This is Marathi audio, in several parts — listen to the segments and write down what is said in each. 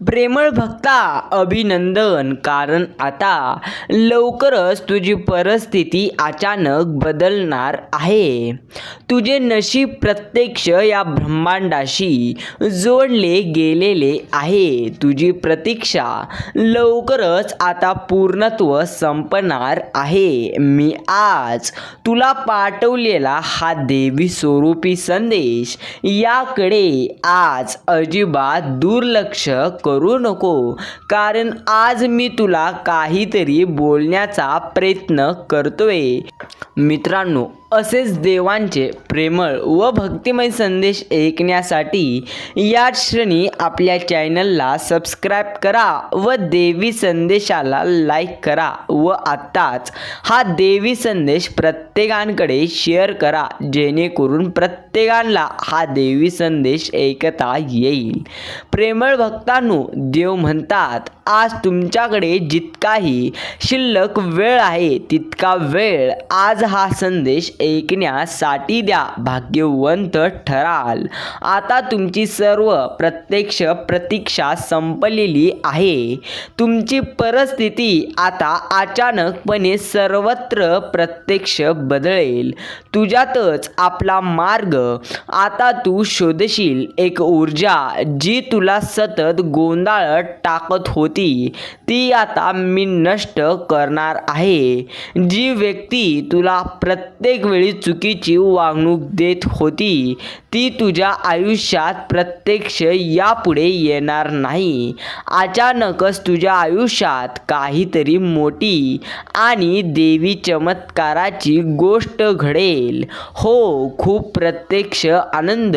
प्रेमळ भक्ता अभिनंदन. कारण आता लवकरच तुझी परिस्थिती अचानक बदलणार आहे. तुझे नशीब प्रत्यक्ष या ब्रह्मांडाशी जोडले गेलेले आहे. तुझी प्रतीक्षा लवकरच आता पूर्णत्व संपणार आहे. मी आज तुला पाठवलेला हा देवी स्वरूपी संदेश याकडे आज अजिबात दुर्लक्ष करू नको. कारण आज मी तुला काहीतरी बोलण्याचा प्रयत्न करतोय. मित्रांनो असेच देवांचे प्रेमळ व भक्तिमय संदेश ऐकण्यासाठी या क्षणी आपल्या चॅनलला सबस्क्राईब करा व देवी संदेशाला लाईक करा व आत्ताच हा देवी संदेश प्रत्येकांकडे शेअर करा जेणेकरून प्रत्येकाला हा देवी संदेश ऐकता येईल. प्रेमळ भक्तांनो देव म्हणतात आज तुमच्याकडे जितकाही शिल्लक वेळ आहे तितका वेळ आज हा संदेश ऐकण्यासाठी द्या. भाग्यवंत ठराल. आता तुमची सर्व प्रत्यक्ष प्रतीक्षा संपलेली आहे. तुमची परिस्थिती आता अचानकपणे सर्वत्र प्रत्यक्ष बदलेल. तुझ्यातच आपला मार्ग. आता तू शोधशील एक ऊर्जा जी तुला सतत गोंधळत टाकत होती. ती आता मी नष्ट करणार आहे. जी व्यक्ती तुला प्रत्येक वेळी चुकीची वागणूक देत होती ती तुझ्या आयुष्यात प्रत्यक्ष यापुढे येणार नाही. अचानकच तुझ्या आयुष्यात काहीतरी मोठी आणि देवी चमत्काराची गोष्ट घडेल. हो खूप प्रत्यक्ष आनंद.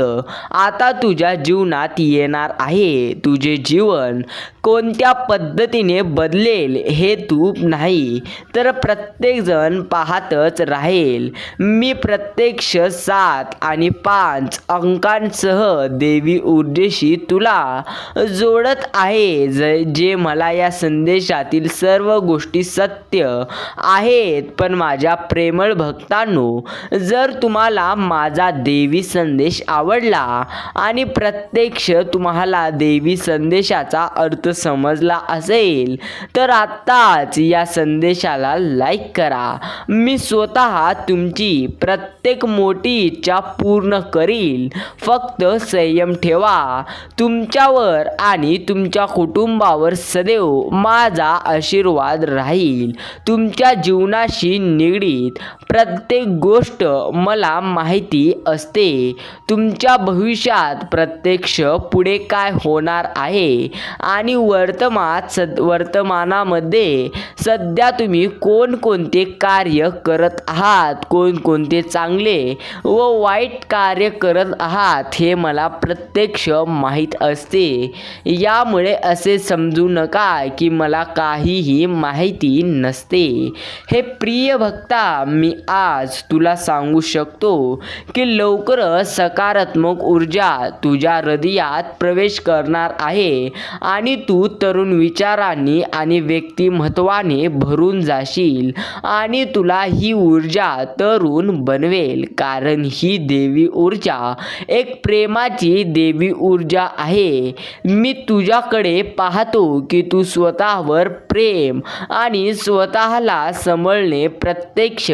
आता तुझ्या जीवनात येणार आहे. तुझे जीवन कोणत्या पद्धतीने बदलेल हे तू नाही तर प्रत्येकजण पाहतच राहील. मी प्रत्यक्ष सात आणि पाच अंकांसह देवी ऊर्जेशी तुला जोडत आहे ज जे मला या संदेशातील सर्व गोष्टी सत्य आहेत. पण माझ्या प्रेमळ भक्तांनो जर तुम्हाला माझा देवी संदेश आवडला आणि प्रत्यक्ष तुम्हाला देवी संदेशाचा अर्थ समजला असेल तर आत्ताच या संदेशाला लाईक करा. मी स्वतः तुमची प्रत्येक मोठी इच्छा पूर्ण करील. फक्त संयम ठेवा. तुमच्यावर आणि तुमच्या कुटुंबावर सदैव माझा आशीर्वाद राहील. तुमच्या जीवनाशी निगडीत प्रत्येक गोष्ट मला माहिती असते. तुमच्या भविष्यात प्रत्यक्ष पुढे काय होणार आहे? आणि वर्तमान सद वर्तमानामध्ये सध्या तुम्ही कोणकोणते कार्य करत आहात कोणकोणते चांगले व वाईट कार्य करत आहात हे मला प्रत्यक्ष माहीत असते. यामुळे असे समजू नका की मला काहीही माहिती नसते. हे प्रिय भक्ता मी आज तुला सांगू शकतो की लवकरच सकारात्मक ऊर्जा तुझ्या हृदयात प्रवेश करणार आहे आणि तू तरुण विचारांनी आणि व्यक्तिमत्वाने भरून जाशील आणि तुला ही ऊर्जा तरुण बनवेल. कारण ही देवी ऊर्जा एक प्रेमाची देवी ऊर्जा आहे. मी तुझ्याकडे पाहतो की तू स्वतःवर प्रेम आणि स्वतःला समळणे प्रत्यक्ष.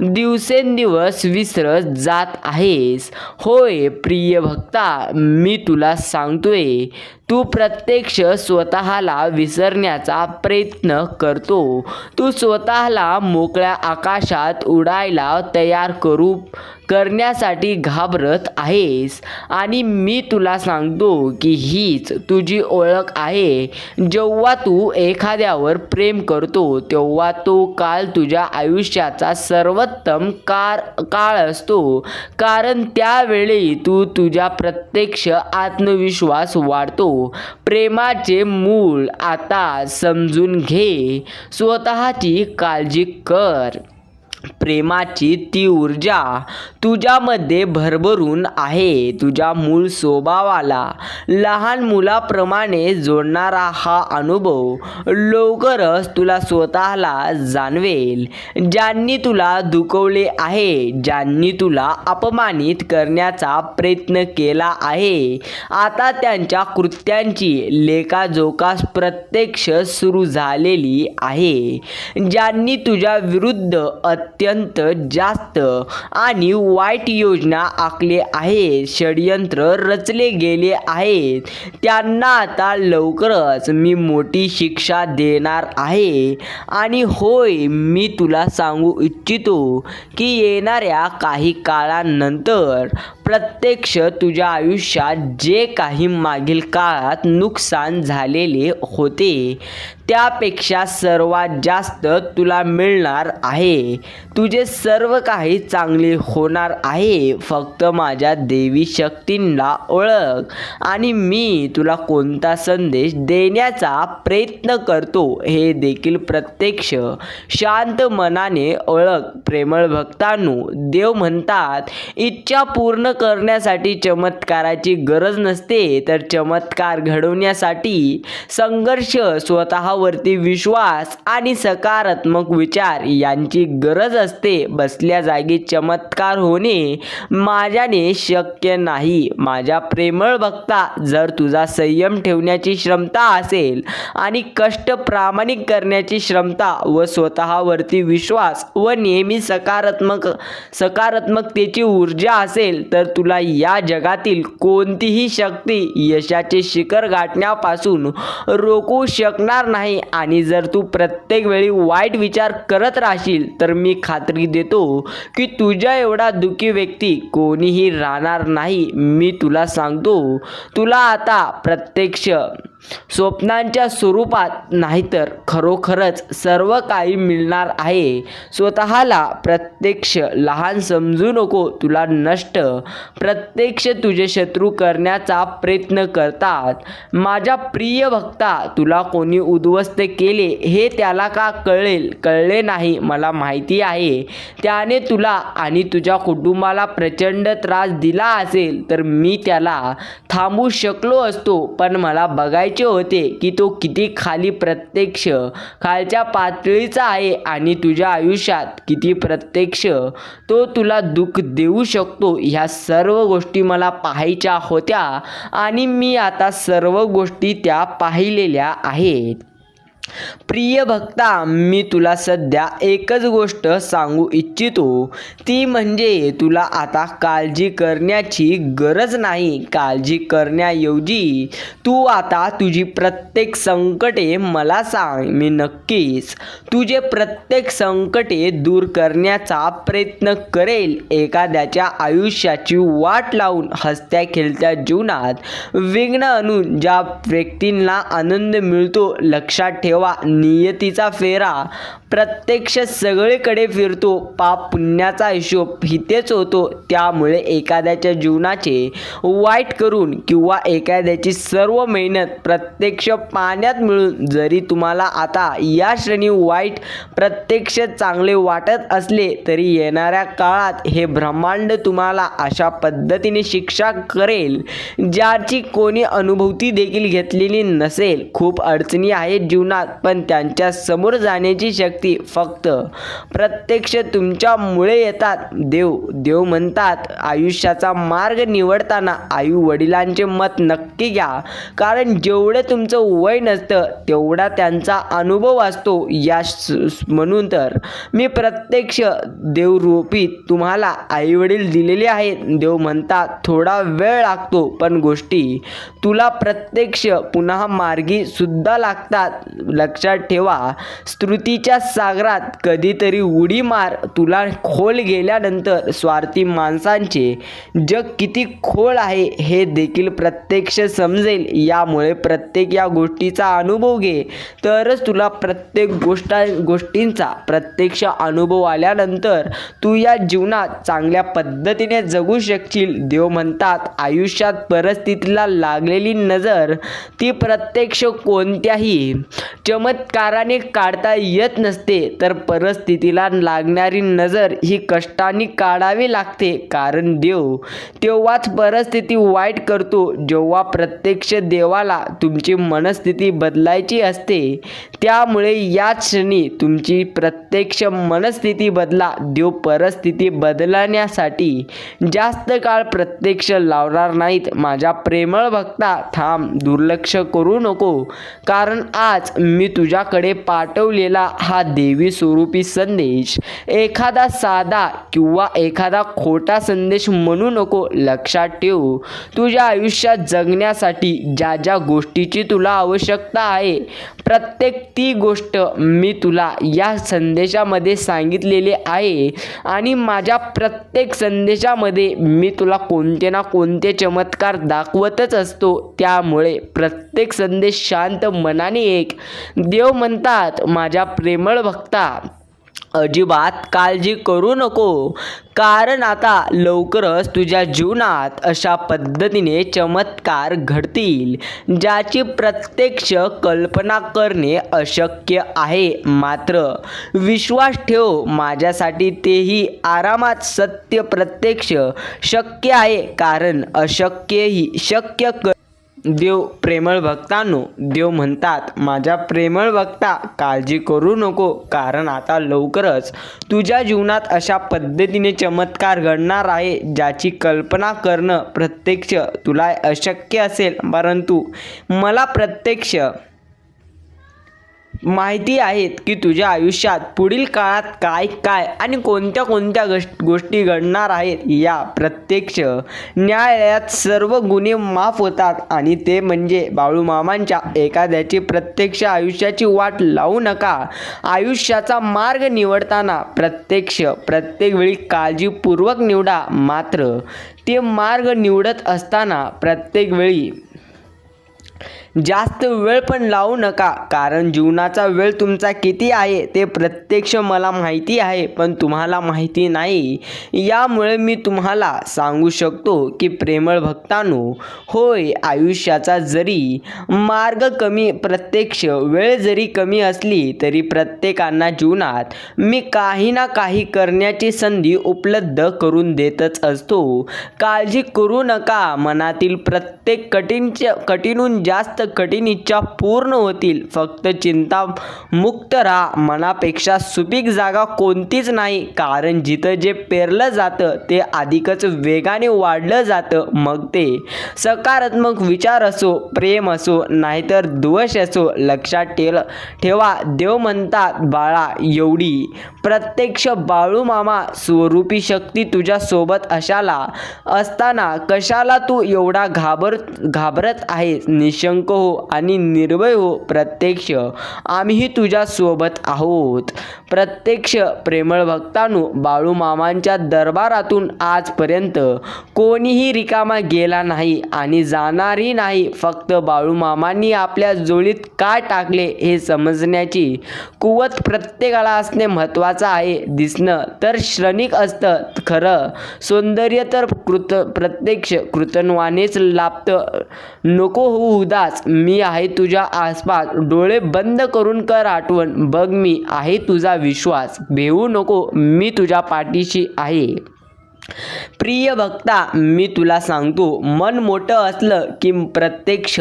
दिवसेंदिवस विसरत जात आहेस. होय प्रिय भक्ता मी तुला सांगतोय तू प्रत्यक्ष स्वतःला विसरण्याचा प्रयत्न करतो. तू स्वतःला मोकळ्या आकाशात उडायला तयार करू करण्यासाठी घाबरत आहेस. आणि मी तुला सांगतो की हीच तुझी ओळख आहे. जेव्हा तू एखाद्यावर प्रेम करतो तेव्हा तो काल तुझ्या आयुष्याचा सर्वोत्तम कार काळ असतो. कारण त्यावेळी तू तुझ्या प्रत्यक्ष आत्मविश्वास वाढतो. प्रेमाचे मूळ आता समजून घे. स्वतःची काळजी कर. प्रेमाची ती ऊर्जा तुझ्यामध्ये भरभरून आहे. तुझ्या मूळ स्वभावाला लहान मुलाप्रमाणे जोडणारा हा अनुभव लवकरच तुला स्वतःला जाणवेल. ज्यांनी तुला दुखवले आहे ज्यांनी तुला अपमानित करण्याचा प्रयत्न केला आहे आता त्यांच्या कृत्यांची लेखाजोखास प्रत्यक्ष सुरू झालेली आहे. ज्यांनी तुझ्या विरुद्ध अत्यंत जास्त आणि वाईट योजना आखले आहे षडयंत्र रचले गेले आहेत. त्यांना आता लवकरच मी मोठी शिक्षा देणार आहे. आणि होय मी तुला सांगू इच्छितो की येणाऱ्या काही काळानंतर प्रत्यक्ष तुझ्या आयुष्यात जे काही मागील काळात नुकसान झालेले होते त्यापेक्षा सर्वात जास्त तुला मिळणार आहे. तुझे सर्व काही चांगले होणार आहे. फक्त माझ्या देवी शक्तींना ओळख. आणि मी तुला कोणता संदेश देण्याचा प्रयत्न करतो हे देखील प्रत्यक्ष. शांत मनाने ओळख प्रेमळ भक्तांनो. देव म्हणतात इच्छा पूर्ण करण्यासाठी चमत्काराची गरज नसते. तर चमत्कार घडवण्यासाठी संघर्ष स्वतः स्वतःवरती विश्वास आणि सकारात्मक विचार यांची गरज असते. बसल्या जागी चमत्कार होणे माझ्याने शक्य नाही. माझ्या प्रेमळ भक्ता जर तुझा संयम ठेवण्याची क्षमता असेल आणि कष्ट प्रामाणिक करण्याची क्षमता व स्वतःवरती विश्वास व नेहमी सकारात्मक सकारात्मकतेची ऊर्जा असेल तर तुला या जगातील कोणतीही शक्ती यशाचे शिखर गाठण्यापासून रोखू शकणार नाही. आणि जर तू प्रत्येक वेळी वाईट विचार करत राहशील तर मी खात्री देतो की तुझ्या एवढा दुःखी व्यक्ती कोणीही राहणार नाही. मी तुला सांगतो तुला आता प्रत्यक्ष स्वप्नांच्या स्वरूपात नाहीतर खरोखरच सर्व काही मिळणार आहे. स्वतःला प्रत्यक्ष लहान समजू नको तुला नष्ट. प्रत्यक्ष तुझे शत्रू करण्याचा प्रयत्न करतात. माझ्या प्रिय भक्ता तुला कोणी उद्ध्वस्त केले हे त्याला का कळेल? कळले नाही मला माहिती आहे. त्याने तुला आणि तुझ्या कुटुंबाला प्रचंड त्रास दिला असेल तर मी त्याला थांबू शकलो असतो पण मला बघायचं होते की तो किती खाली प्रत्यक्ष खालच्या पातळीचा आहे आणि तुझ्या आयुष्यात किती प्रत्यक्ष. तो तुला दुःख देऊ शकतो. ह्या सर्व गोष्टी मला पाहायच्या होत्या आणि मी आता सर्व गोष्टी त्या पाहिलेल्या आहेत. प्रिय भक्ता मी तुला सध्या एकच गोष्ट सांगू इच्छितो. ती म्हणजे तुला आता काळजी करण्याची गरज नाही. काळजी करण्याऐवजी तू आता तुझी प्रत्येक संकटे मला सांग. मी नक्कीच तुझे प्रत्येक संकटे दूर करण्याचा प्रयत्न करेल. एखाद्याच्या आयुष्याची वाट लावून हसत्या खेळत्या जीवनात विघ्न आणून ज्या व्यक्तींना आनंद मिळतो लक्षात ठेव नियतीचा फेरा प्रत्यक्ष सगळीकडे फिरतो. पाप पुण्याचा हिशोब हितेच होतो. त्यामुळे एखाद्याच्या जीवनाचे वाईट करून किंवा एखाद्याची सर्व मेहनत प्रत्यक्ष पाण्यात मिळून जरी तुम्हाला आता या श्रेणी वाईट प्रत्यक्ष चांगले वाटत असले तरी येणाऱ्या काळात हे ब्रह्मांड तुम्हाला अशा पद्धतीने शिक्षा करेल ज्याची कोणी अनुभूती देखील घेतलेली नसेल. खूप अडचणी आहेत जीवनात पण त्यांच्यासमोर जाण्याची शक्ती फक्त प्रत्यक्ष तुमच्यामुळे येतात. देव देव म्हणतात आयुष्याचा मार्ग निवडताना आई वडिलांचे मत नक्की घ्या. कारण जेवढं तुमचं वय नसतं तेवढा त्यांचा अनुभव असतो. या म्हणून तर मी प्रत्यक्ष देवरूपी तुम्हाला आईवडील दिलेले आहेत. देव म्हणतात थोडा वेळ लागतो पण गोष्टी तुला प्रत्यक्ष पुन्हा मार्गी सुद्धा लागतात. लक्षात ठेवा स्तुतीच्या सागरात कधीतरी उडी मार तुला खोल गेल्यानंतर स्वार्थी माणसांचे जग किती खोल आहे हे देखील प्रत्यक्ष समजेल. यामुळे प्रत्येक या गोष्टीचा अनुभव घे. तरच तुला प्रत्येक गोष्टा गोष्टींचा प्रत्यक्ष अनुभव आल्यानंतर तू या जीवनात चांगल्या पद्धतीने जगू शकशील. देव म्हणतात आयुष्यात परिस्थितीला लागलेली नजर ती प्रत्यक्ष कोणत्याही चमत्काराने काढता येत नसते. तर परिस्थितीला लागणारी नजर ही कष्टाने काढावी लागते. कारण देव तेव्हाच परिस्थिती वाईट करतो जेव्हा प्रत्यक्ष देवाला तुमची मनस्थिती बदलायची असते. त्यामुळे याच क्षणी तुमची प्रत्यक्ष मनस्थिती बदला. देव परिस्थिती बदलण्यासाठी जास्त काळ प्रत्यक्ष लावणार नाहीत. माझ्या प्रेमळ भक्ता थांब दुर्लक्ष करू नको. कारण आज मी तुझ्याकडे पाठवलेला हा देवी स्वरूपी संदेश एखादा साधा किंवा एखादा खोटा संदेश म्हणू नको लक्षात ठेव. तुझ्या आयुष्यात जगण्यासाठी ज्या ज्या गोष्टीची तुला आवश्यकता आहे प्रत्येक ती गोष्ट मी तुला या संदेशामध्ये सांगितलेले आहे आणि माझ्या प्रत्येक संदेशामध्ये मी तुला कोणते ना कोणते चमत्कार दाखवतच असतो. त्यामुळे प्रत्येक संदेश शांत मनाने एक देव म्हणतात माझ्या प्रेम प्रेमळ भक्ता अजिबात काळजी करू नको. कारण आता लवकरच तुझ्या जीवनात अशा पद्धतीने चमत्कार घडतील ज्याची प्रत्यक्ष कल्पना करणे अशक्य आहे. मात्र विश्वास ठेव माझ्यासाठी तेही आरामात सत्य प्रत्यक्ष शक्य आहे. कारण अशक्यही शक्य क देव प्रेमळ भक्तांनो देव म्हणतात माझ्या प्रेमळ भक्ता काळजी करू नको कारण आता लवकरच तुझ्या जीवनात अशा पद्धतीने चमत्कार घडणार आहे ज्याची कल्पना करणं प्रत्यक्ष तुला अशक्य असेल. परंतु मला प्रत्यक्ष माहिती आहेत की तुझ्या आयुष्यात पुढील काळात काय काय आणि कोणत्या कोणत्या गश गोष्टी घडणार आहेत या प्रत्यक्ष न्यायालयात सर्व गुन्हे माफ होतात आणि ते म्हणजे बाळूमामांच्या एखाद्याची प्रत्यक्ष आयुष्याची वाट लावू नका. आयुष्याचा मार्ग निवडताना प्रत्यक्ष प्रत्येक वेळी काळजीपूर्वक निवडा. मात्र ते मार्ग निवडत असताना प्रत्येक वेळी जास्त वेळ पण लावू नका. कारण जीवनाचा वेळ तुमचा किती आहे ते प्रत्यक्ष मला माहिती आहे पण तुम्हाला माहिती नाही. यामुळे मी तुम्हाला सांगू शकतो की प्रेमळ भक्तांनो होय आयुष्याचा जरी मार्ग कमी प्रत्यक्ष वेळ जरी कमी असली तरी प्रत्येकांना जीवनात मी काही ना काही करण्याची संधी उपलब्ध करून देतच असतो. काळजी करू नका मनातील प्रत्येक कठीणच्या कठीणहून जास्त कठीण इच्छा पूर्ण होतील. फक्त चिंता मुक्त राहा. मनापेक्षा सुपीक जागा कोणतीच नाही. कारण जिथं जे पेरलं जातं ते अधिकच वेगाने वाढलं जातं. मग ते सकारात्मक विचार असो प्रेम असो नाहीतर द्वेष असो लक्षात ठेल ठेवा. देव म्हणतात बाळा एवढी प्रत्यक्ष बाळूमामा स्वरूपी शक्ती तुझ्या सोबत अशाला असताना कशाला तू एवढा घाबर घाबरत आहेस? निशंक हो आणि निर्भय हो प्रत्यक्ष. आम्हीही तुझ्या सोबत आहोत. प्रत्यक्ष प्रेमळ भक्तांनो बाळूमामांच्या दरबारातून आजपर्यंत कोणीही रिकामा गेला नाही आणि जाणारही नाही. फक्त बाळूमामांनी आपल्या जोडीत काय टाकले हे समजण्याची कुवत प्रत्येकाला असणे महत्त्वाचं आहे. दिसणं तर श्रनिक असतं खरं सौंदर्य तर कृत प्रत्यक्ष कृतनवानेच लाभतं. नको होऊ उदास मी आहे तुझ्या आसपास. डोळे बंद करून कर आठवण. बघ मी आहे तुझा विश्वास. भेऊ नको. मी तुझ्या पाठीशी आहे. प्रिय भक्ता मी तुला सांगतो मन मोठं असलं की प्रत्यक्ष.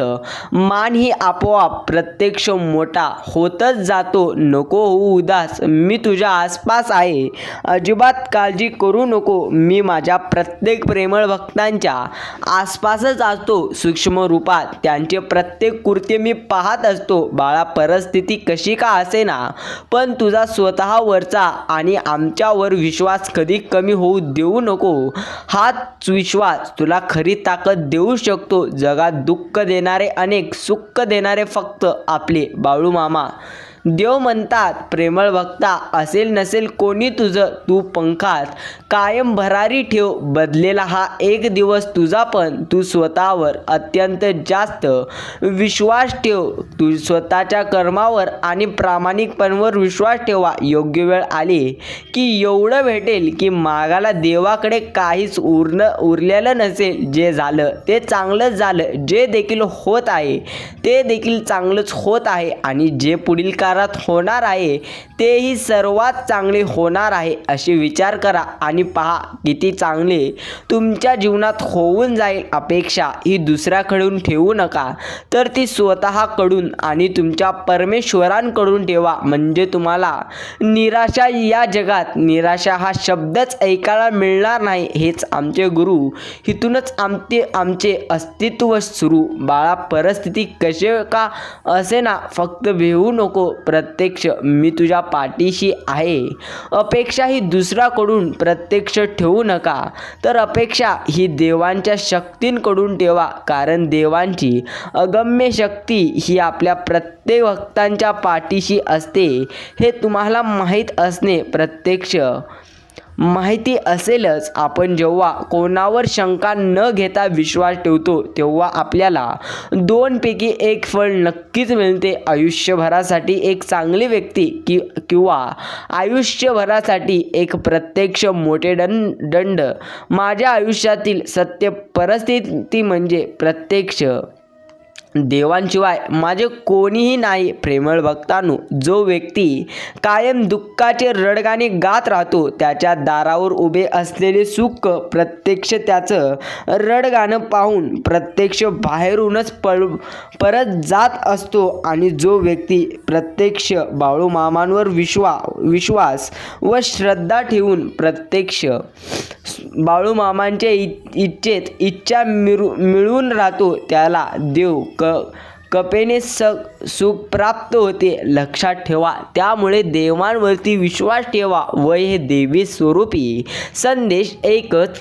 मान ही आपोआप प्रत्यक्ष मोठा होतच जातो. नको होऊ उदास मी तुझ्या आसपास आहे. अजिबात काळजी करू नको मी माझ्या प्रत्येक प्रेमळ भक्तांच्या आसपासच असतो. सूक्ष्म रूपात त्यांचे प्रत्येक कृत्य मी पाहत असतो. बाळा परिस्थिती कशी का असेना? पण तुझा स्वतःवरचा आणि आमच्यावर विश्वास कधी कमी होऊ देऊ नको नको. हाच विश्वास तुला खरी ताकद देऊ शकतो. जगात दुःख देणारे अनेक सुख देणारे फक्त आपले बाळू मामा देव म्हणतात प्रेमळ भक्ता असेल नसेल कोणी तुझं? तू पंखात कायम भरारी ठेव. बदलेला हा एक दिवस तुझा पण. तू स्वतःवर अत्यंत जास्त विश्वास ठेव. तू स्वतःच्या कर्मावर आणि प्रामाणिकपणावर विश्वास ठेवा. योग्य वेळ आली की एवढं भेटेल की मागाला देवाकडे काहीच उरणं उरलेलं नसेल. जे झालं ते चांगलंच झालं. जे देखील होत आहे ते देखील चांगलंच होत आहे. आणि जे पुढील काळात होणार आहे तेही सर्वात चांगले होणार आहे असे विचार करा आणि पहा किती चांगले. तुमच्या जीवनात होऊन जाईल अपेक्षा ही दुसऱ्याकडून ठेवू नका. तर ती स्वतःकडून आणि तुमच्या परमेश्वरांकडून ठेवा म्हणजे तुम्हाला. निराशा या जगात निराशा हा शब्दच ऐकायला मिळणार नाही हेच आमचे गुरु. इथूनच आमचे आमचे अस्तित्व सुरू. बाळा परिस्थिती कसे का? असे ना फक्त भिवू नको. प्रत्यक्ष मी तुझ्या पाठीशी आहे. अपेक्षा ही दुसऱ्याकडून प्रत्यक्ष ठेवू नका. तर अपेक्षा ही देवांच्या शक्तींकडून ठेवा कारण देवांची अगम्य शक्ती ही आपल्या प्रत्येक भक्तांच्या पाठीशी असते. हे तुम्हाला माहीत असणे प्रत्यक्ष माहिती असेलच आपण जेव्हा कोणावर शंका न घेता विश्वास ठेवतो तेव्हा आपल्याला दोनपैकी एक फळ नक्कीच मिळते. आयुष्यभरासाठी एक चांगली व्यक्ती कि किंवा आयुष्यभरासाठी एक प्रत्यक्ष मोठे दंड दंड. माझ्या आयुष्यातील सत्य परिस्थिती म्हणजे प्रत्यक्ष देवांशिवाय माझे कोणीही नाही प्रेमळ भक्तांनो जो व्यक्ती कायम दुःखाचे रडगाणे गात राहतो त्याच्या दारावर उभे असलेले सुख प्रत्यक्ष त्याचं रडगाणं पाहून प्रत्यक्ष बाहेरूनच पळ परत जात असतो आणि जो व्यक्ती प्रत्यक्ष बाळूमामांवर विश्वा विश्वास व श्रद्धा ठेवून प्रत्यक्ष बाळूमामांच्या इ इच्छेत इच्छा मिरू मिळून राहतो त्याला देव क कपेने स सुख प्राप्त होते. लक्षात ठेवा त्यामुळे देवांवरती विश्वास ठेवा. व हे देवी स्वरूपी. संदेश एकच.